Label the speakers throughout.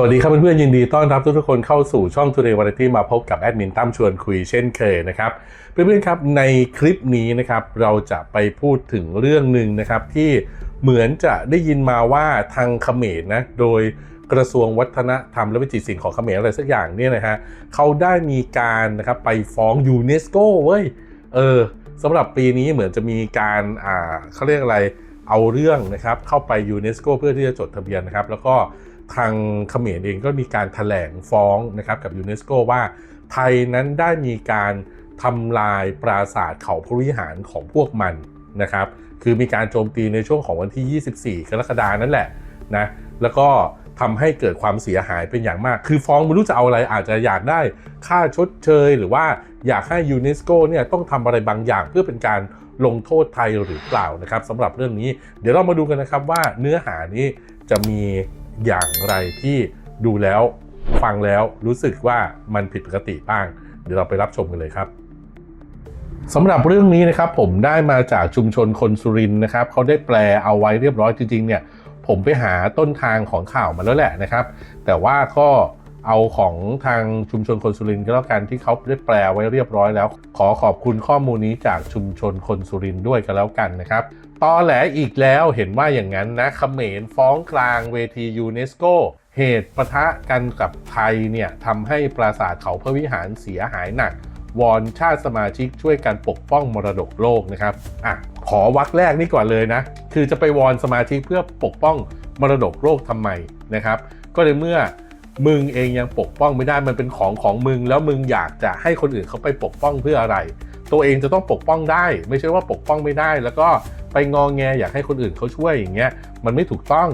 Speaker 1: สวัสดีครับเพื่อนๆยินดีต้อนรับทุกๆคนเข้าสู่ช่อง Today Variety มาพบกับแอดมินตั้มชวนคุยเช่นเคยนะครับเพื่อนๆครับในคลิปนี้นะครับเราจะไปพูดถึงเรื่องหนึ่งนะครับที่เหมือนจะได้ยินมาว่าทางเขมรนะโดยกระทรวงวัฒนธรรมและวิจิตรศิลป์ของเขมรอะไรสักอย่างเนี่ยนะฮะเขาได้มีการนะครับไปฟ้องยูเนสโกเว้ยเออสำหรับปีนี้เหมือนจะมีการอ่าเขาเรียกอะไรเอาเรื่องนะครับเข้าไปยูเนสโกเพื่อที่จะจดทะเบียนนะครับแล้วก็ ทางเขมรเองก็มีการถแถลงฟ้องนะครับกับยูเนสโกว่าไทยนั้นได้มีการทำลายปราสาทเขาพระวิหารของพวกมันนะครับ คือมีการโจมตีในช่วงของวันที่ 24 กรกฎานั่นแหละนะ แล้วก็ทำให้เกิดความเสียหายเป็นอย่างมาก คือฟ้องไม่รู้จะเอาอะไรอาจจะอยากได้ค่าชดเชย หรือว่าอยากให้ยูเนสโกเนี่ยต้องทำอะไรบางอย่างเพื่อเป็นการลงโทษไทยหรือเปล่านะครับสำหรับเรื่องนี้ เดี๋ยวเรามาดูกันนะครับว่าเนื้อหานี้จะมี อย่างไรที่ดูแล้วฟังแล้วรู้สึกว่ามันผิดปกติบ้าง เดี๋ยวเราไปรับชมกันเลยครับสำหรับเรื่องนี้นะครับผมได้มาจากชุมชนคนสุรินนะครับเขาได้แปลเอาไว้เรียบร้อยจริงๆเนี่ยผมไปหาต้นทางของข่าวมาแล้วแหละนะครับ แต่ว่าก็ เอาของทางชุมชนคนสุรินทร์ก็แล้วกันที่เขาได้แปลไว้เรียบร้อยแล้ว ขอขอบคุณข้อมูลนี้จากชุมชนคนสุรินทร์ด้วยกันแล้วกันนะครับตอแหลอีกแล้วเห็นว่าอย่างนั้นนะเขมรฟ้องกลางเวทียูเนสโกเหตุปะทะกันกับไทยเนี่ยทำให้ปราสาทเขาพระวิหารเสียหายหนัก วอนชาติสมาชิกช่วยกันปกป้องมรดกโลกนะครับอะขอวักแรกนี่ก่อนเลยนะ คือจะไปวอนสมาชิกเพื่อปกป้องมรดกโลกทำไมนะครับ ก็ในเมื่อ มึงเองยังปกป้องไม่ได้มันเป็นของของมึง แล้วมึงอยากจะให้คนอื่นเขาไปปกป้องเพื่ออะไร ตัวเองจะต้องปกป้องได้ ไม่ใช่ว่าปกป้องไม่ได้ แล้วก็ไปงองแงอยากให้คนอื่นเขาช่วยอย่างเงี้ยมันไม่ถูกต้อง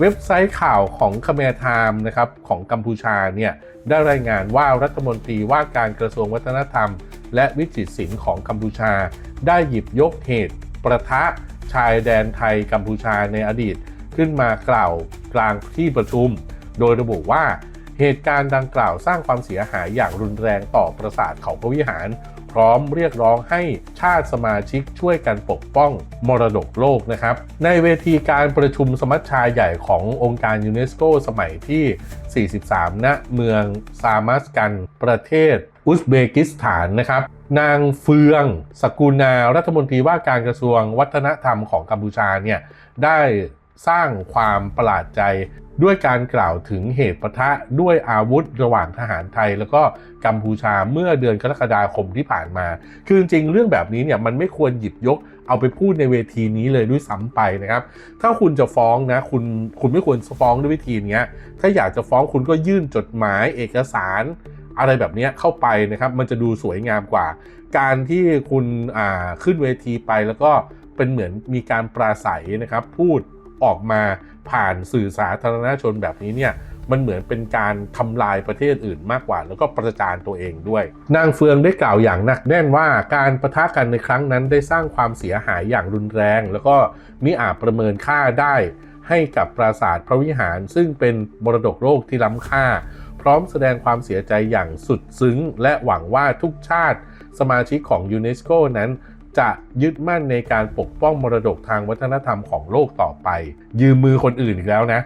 Speaker 1: เว็บไซต์ข่าวของคเมรไทม์นะครับของกัมพูชาเนี่ยได้รายงานว่ารัฐมนตรีว่าการกระทรวงวัฒนธรรม และวิจิตรศิลป์ของกัมพูชา ได้หยิบยกเหตุ ประทะชายแดนไทยกัมพูชาในอดีต ขึ้นมากล่าวกลางที่ประชุม โดยระบุว่าเหตุการณ์ดังกล่าวสร้างความเสียหายอย่างรุนแรงต่อปราสาทเขาพระวิหาร พร้อมเรียกร้องให้ชาติสมาชิกช่วยกันปกป้องมรดกโลกนะครับ ในเวทีการประชุมสมัชชาใหญ่ขององค์การยูเนสโกสมัยที่ 43 ณ เมืองซามัสกัน ประเทศอุซเบกิสถานนะครับ นางเฟือง สกุลนารัฐมนตรีว่าการกระทรวงวัฒนธรรมของกัมพูชาเนี่ยได้ สร้างความประหลาดใจด้วยการกล่าวถึงเหตุปะทะด้วยอาวุธระหว่างทหารไทย แล้วก็กัมพูชาเมื่อเดือนกรกฎาคมที่ผ่านมา คือจริงเรื่องแบบนี้เนี่ยมันไม่ควรหยิบยกเอาไปพูดในเวทีนี้เลยด้วยซ้ำไปนะครับ ถ้าคุณจะฟ้องนะคุณคุณไม่ควรฟ้องด้วยวิธีนี้ถ้าอยากจะฟ้องคุณก็ยื่นจดหมายเอกสาร อะไรแบบนี้เข้าไปนะครับ มันจะดูสวยงามกว่า การที่คุณขึ้นเวทีไปแล้วก็เป็นเหมือนมีการปราศัยนะครับพูด ออกมาผ่านสื่อสาธารณชนแบบนี้เนี่ยมันเหมือนเป็นการทำลายประเทศอื่นมากกว่า แล้วก็ประจานตัวเองด้วย นางเฟืองได้กล่าวอย่างหนักแน่นว่าการประทะกันในครั้งนั้นได้สร้างความเสียหายอย่างรุนแรง แล้วก็มิอาจประเมินค่าได้ให้กับปราสาทพระวิหาร ซึ่งเป็นมรดกโลกที่ล้ำค่า พร้อมแสดงความเสียใจอย่างสุดซึ้ง และหวังว่าทุกชาติสมาชิกของยูเนสโกนั้น จะยึดมั่นในการปกป้องมรดกทางวัฒนธรรมของโลกต่อไป ยืมมือคนอื่นอีกแล้วนะ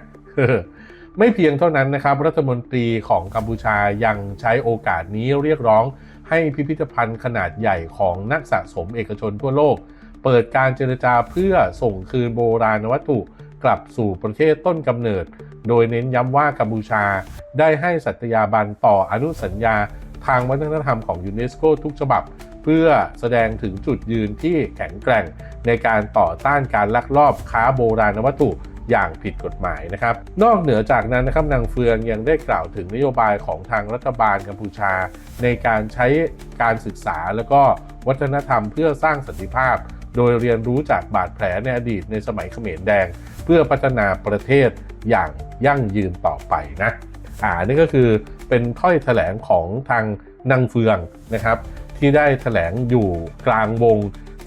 Speaker 1: ไม่เพียงเท่านั้นนะครับ รัฐมนตรีของกัมพูชายังใช้โอกาสนี้เรียกร้องให้พิพิธภัณฑ์ขนาดใหญ่ของนักสะสมเอกชนทั่วโลก เปิดการเจรจาเพื่อส่งคืนโบราณวัตถุกลับสู่ประเทศต้นกำเนิด โดยเน้นย้ำว่ากัมพูชาได้ให้สัตยาบันต่ออนุสัญญาทางวัฒนธรรมของยูเนสโกทุกฉบับ เพื่อแสดงถึงจุดยืนที่แข็งแกร่งในการต่อต้านการลักลอบค้าโบราณวัตถุอย่างผิดกฎหมายนะครับ นอกเหนือจากนั้นนะครับนางเฟืองยังได้กล่าวถึงนโยบายของทางรัฐบาลกัมพูชา ในการใช้การศึกษาแล้วก็วัฒนธรรมเพื่อสร้างสันติภาพ โดยเรียนรู้จากบาดแผลในอดีตในสมัยเขมรแดง เพื่อพัฒนาประเทศอย่างยั่งยืนต่อไปนะอ่านี่ก็คือเป็นถ้อยแถลงของทางนางเฟืองนะครับ ที่ได้แถลงอยู่กลางวง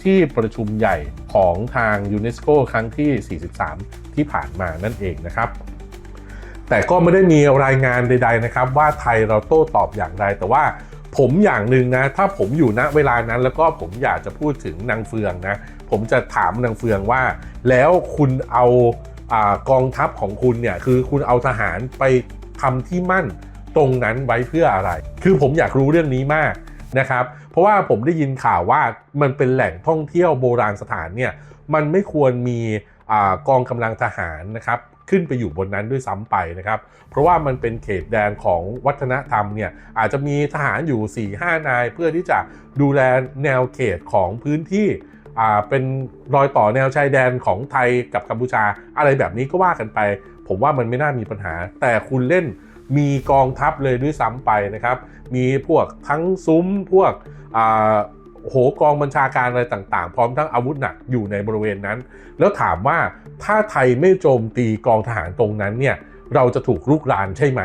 Speaker 1: ที่ประชุมใหญ่ของทางยูเนสโกครั้งที่ 43 ที่ผ่านมานั่นเองนะครับ แต่ก็ไม่ได้มีรายงานใด ๆ นะครับ ว่าไทยเราโต้ตอบอย่างไร แต่ว่าผมอย่างหนึ่งนะ ถ้าผมอยู่ณเวลานั้นแล้วก็ผมอยากจะพูดถึงนางเฟืองนะ ผมจะถามนางเฟืองว่า แล้วคุณเอาอกองทัพของคุณเนี่ย คือคุณเอาทหารไปทำที่มั่นตรงนั้นไว้เพื่ออะไร คือผมอยากรู้เรื่องนี้มาก นะครับ เพราะว่าผมได้ยินข่าวว่ามันเป็นแหล่งท่องเที่ยวโบราณสถานเนี่ยมันไม่ควรมีอกองกำลังทหารนะครับขึ้นไปอยู่บนนั้นด้วยซ้ำไปนะครับ เพราะว่ามันเป็นเขตแดนของวัฒนธรรมเนี่ยอาจจะมีทหารอยู่ 4 5 นาย เพื่อที่จะดูแลแนวเขตของพื้นที่เป็นรอยต่อแนวชายแดนของไทยกับกัมพูชา อะไรแบบนี้ก็ว่ากันไป ผมว่ามันไม่น่ามีปัญหา แต่คุณเล่น มีกองทัพเลยด้วยซ้ำไปนะครับ มีพวกทั้งซุ้มพวกโหกองบัญชาการอะไรต่างๆ พร้อมทั้งอาวุธหนักอยู่ในบริเวณนั้น แล้วถามว่าถ้าไทยไม่โจมตีกองทหารตรงนั้นเนี่ยเราจะถูกลุกรานใช่ไหม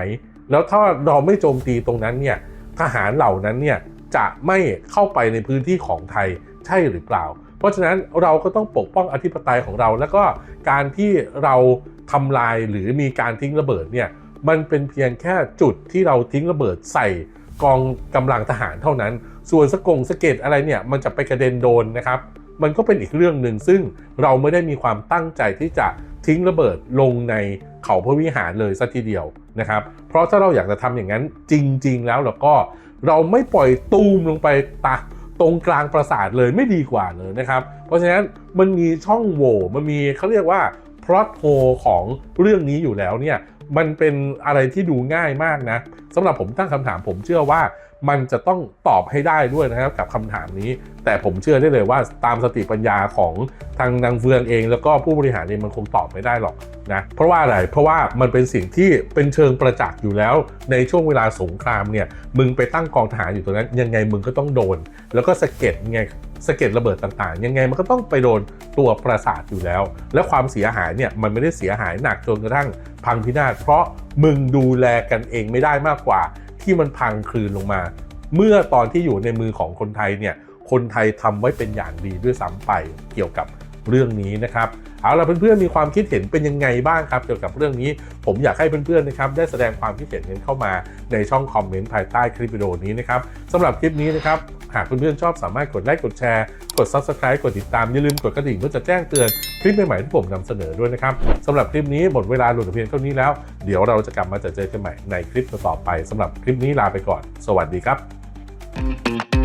Speaker 1: แล้วถ้าเราไม่โจมตีตรงนั้นเนี่ยทหารเหล่านั้นเนี่ยจะไม่เข้าไปในพื้นที่ของไทยใช่หรือเปล่า เพราะฉะนั้นเราก็ต้องปกป้องอธิปไตยของเรา แล้วก็การที่เราทำลายหรือมีการทิ้งระเบิดเนี่ย มันเป็นเพียงแค่จุดที่เราทิ้งระเบิดใส่กองกำลังทหารเท่านั้น ส่วนสกงสะเก็ดอะไรเนี่ยมันจะไปกระเด็นโดนนะครับ มันก็เป็นอีกเรื่องหนึ่งซึ่งเราไม่ได้มีความตั้งใจที่จะทิ้งระเบิดลงในเขาพระวิหารเลยสักทีเดียวนะครับ เพราะถ้าเราอยากจะทำอย่างนั้นจริง ๆ แล้วเราก็เราไม่ปล่อยตูมลงไปตาตรงกลางปราสาทเลยไม่ดีกว่าเลยนะครับ เพราะฉะนั้นมันมีช่องโหว่มันมีเขาเรียกว่าพล็อตโฮของเรื่องนี้อยู่แล้วเนี่ย มันเป็นอะไรที่ดูง่ายมากนะ สำหรับผมตั้งคำถามผมเชื่อว่ามันจะต้องตอบให้ได้ด้วยนะครับกับคำถามนี้ แต่ผมเชื่อได้เลยว่าตามสติปัญญาของทางนางเฟืองเอง แล้วก็ผู้บริหารเองมันคงตอบไม่ได้หรอกนะเพราะว่าอะไรเพราะว่ามันเป็นสิ่งที่เป็นเชิงประจักษ์อยู่แล้ว ในช่วงเวลาสงครามเนี่ยมึงไปตั้งกองทหารอยู่ตรงนั้นยังไงมึงก็ต้องโดน แล้วก็สะเก็ดไงสะเก็ดระเบิดต่างๆ ยังไงมันก็ต้องไปโดนตัวปราสาทอยู่แล้ว และความเสียหายเนี่ยมันไม่ได้เสียหายหนักจนกระทั่งพังพินาศเพราะ มึงดูแลกันเองไม่ได้มากกว่า ที่มันพังคลืนลงมา เมื่อตอนที่อยู่ในมือของคนไทยเนี่ยคนไทยทำไว้เป็นอย่างดีด้วยซ้ำไปเกี่ยวกับเรื่องนี้นะครับเอาล่ะเพื่อนๆมีความคิดเห็นเป็นยังไงบ้างครับ เกี่ยวกับเรื่องนี้ ผมอยากให้เพื่อนๆนะครับได้แสดงความคิดเห็นกันเข้ามาในช่องคอมเมนต์ภายใต้คลิปวิดีโอนี้นะครับสำหรับคลิปนี้นะครับ หากเพื่อนๆชอบสามารถกดไลค์กดแชร์ กด Subscribe กดติดตาม อย่าลืมกดกระดิ่งเพื่อจะแจ้งเตือนคลิปใหม่ๆที่ผมนำเสนอด้วยนะครับสำหรับคลิปนี้หมดเวลาหลุดเพียงเท่านี้แล้ว เดี๋ยวเราจะกลับมาเจอกันใหม่ในคลิปต่อไปสำหรับคลิปนี้ลาไปก่อน สวัสดีครับ